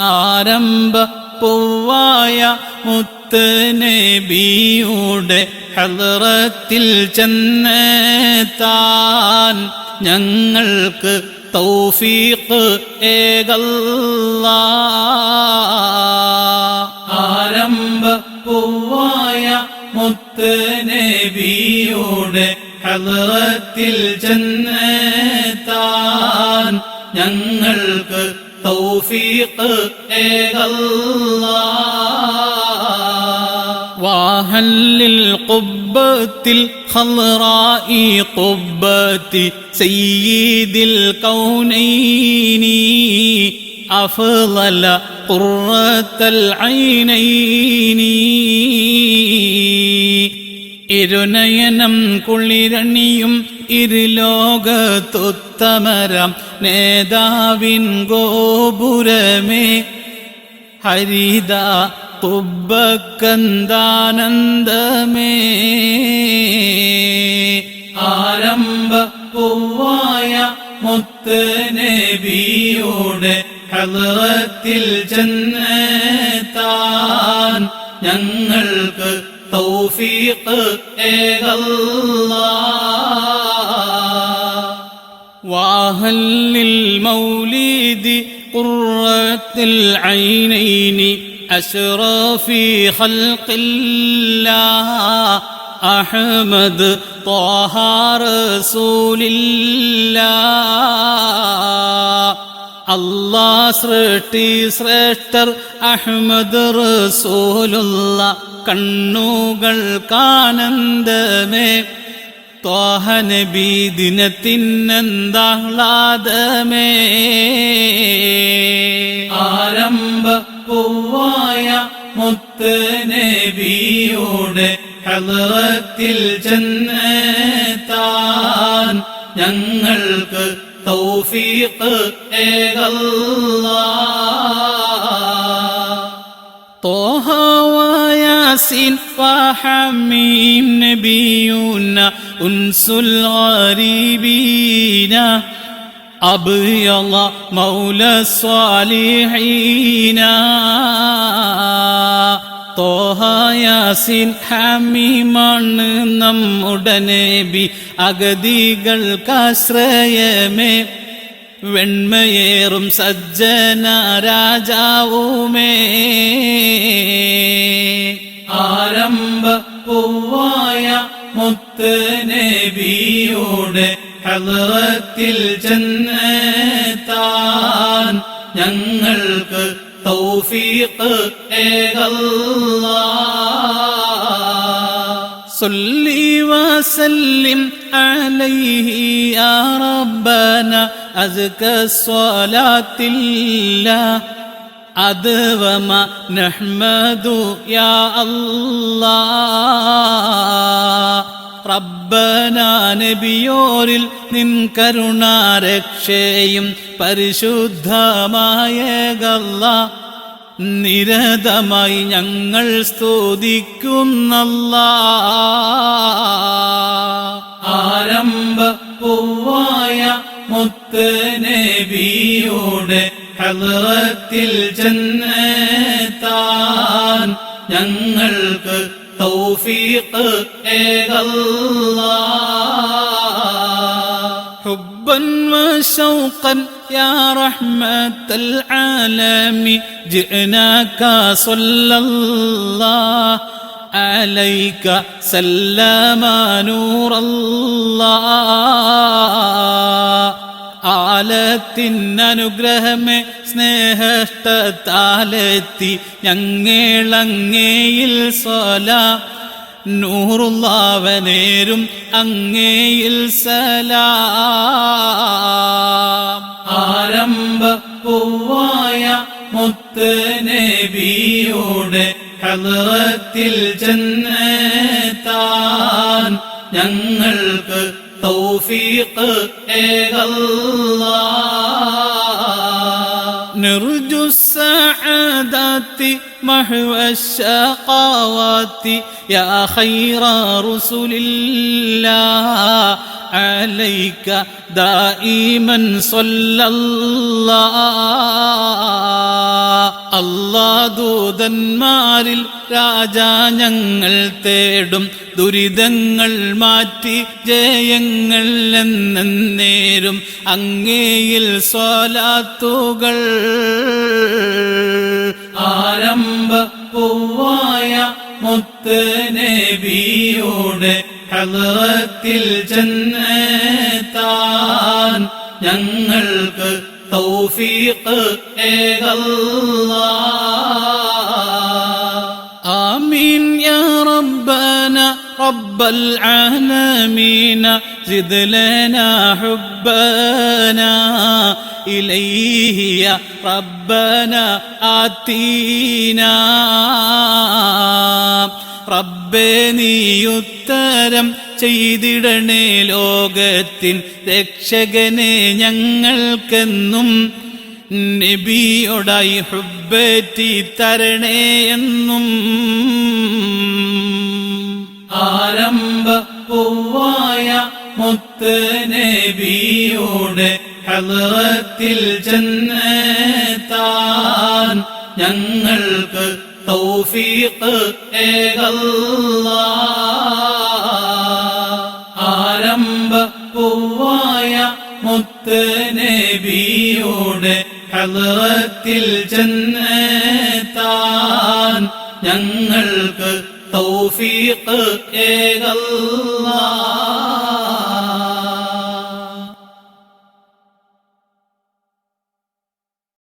ആരംഭ പൂവായ മുത്ത് നബിയുടെ ഹലറത്തിൽ ചെന്നെത്താൻ ഞങ്ങൾക്ക് തൗഫീഖ് ഏകല്ല. ആരംഭ പൂവായ മുത്ത് നബിയുടെ ഹലറത്തിൽ ചെന്നെത്താൻ ഞങ്ങൾക്ക് തൗഫീഖ് ഏകല്ല واهل القبة الخضراء قبة سيد الكونين أفضل قرة العينين ഇരുനയനം കുളിരണിയും ഇരുലോകത്തുത്തമരം നേതാവിൻ ഗോപുരമേ. ഹരിത കുബക്കന്താനന്ദമേ ആരംഭ പൂവായ മുത്ത് നബിയോട് ഹലത്തിൽ ചെന്നെത്താൻ ഞങ്ങൾക്ക് തൗഫീഖ് ഏകല്ലാ. واهل المولد قرة العينين أشرف خلق الله أحمد طه رسول الله അല്ലാ സൃഷ്ടി ശ്രേഷ്ഠർ അഹമ്മദ് റസൂലുള്ള കണ്ണുകൾക്കാനന്ദമേ തോഹനബി ദിനത്തിനെന്താഹ്ലാദമേ ആരംഭ പൂവായ മുത്ത് നബിയുടെ ഹലറത്തിൽ ചെന്നെത്താൻ ഞങ്ങൾക്ക് തൗഫീഖ് ഏകല്ലാ طه وياسين وحميم نبينا أنس الغريبين أبيض مولى الصالحين തോഹ യാസിൻ ഹമീമാണ് നമ്മുടെ നബി അഗതികൾക്കാശ്രയമേ വെണ്മയേറും സജ്ജന രാജാവുമേ ആരംഭ പൂവായ മുത്ത് നബിയുടെ ഹലറത്തിൽ ചെന്നെത്താൻ ഞങ്ങൾക്ക് തൗഫീഖ് ഏകല്ലാ صلي وسلم عليه يا ربنا أزكى الصلاة الله أدوما نحمد يا الله റബ്ബന നബിയോരിൽ നിൻ കരുണാരക്ഷയും പരിശുദ്ധമായ ഗല്ല നിരതമായി ഞങ്ങൾ സ്തുതിക്കുന്നല്ല. ആരംഭ പൂവായ മുത്ത് നബിയുടെ ഹലത്തിൽ ചെന്നെത്താൻ ഞങ്ങൾക്ക് توفيقك إلى الله. حبا وشوقا يا رحمة العالم جئناك صلى الله عليك سلم نور الله. ആലത്തിനനുഗ്രഹമേ സ്നേഹത്താലെത്തി ഞങ്ങളങ്ങേയിൽ സ്വല. നൂറുള്ളവനേരും അങ്ങേയിൽ സലാം. ആരംഭ പൂവായ മുത്ത് നബിയുടെ ഹലറത്തിൽ ചെന്നെത്താൻ ഞങ്ങൾക്ക് തൗഫീഖ് ഏകല്ലാ. محو الشقوات يا خير رسل الله عليك دائما صلى الله ദൂതന്മാരിൽ രാജാ ഞങ്ങൾ തേടും ദുരിതങ്ങൾ മാറ്റി ജയങ്ങൾ എന്നേരും അങ്ങേയിൽ സ്വലാത്തുകൾ നബിയുടെ ഹലറത്തിൽ ചെന്നെത്താൻ ഞങ്ങൾക്ക് തൗഫീഖ് ഏകല്ലാ آمين يا ربنا رب العالمين زد لنا حبنا إليه يا ربنا آتينا റബ്ബേ നീയുത്തരം ചെയ്തിടണേ ലോകത്തിൻ രക്ഷകനെ ഞങ്ങൾക്കെന്നും നബിയോടായി ഹുബേറ്റി തരണേ എന്നും. ആരംഭ പൂവായ മുത്ത് നബിയോടെ ഹലറത്തിൽ ചെന്നെത്താൻ ഞങ്ങൾക്ക് തൗഫീഖ് ഏകല്ലാ നബിയുടെ ഹലറത്തിൽ ചെന്നെത്താൻ ഞങ്ങൾക്ക് തൗഫീഖ് ഏകല്ലാ.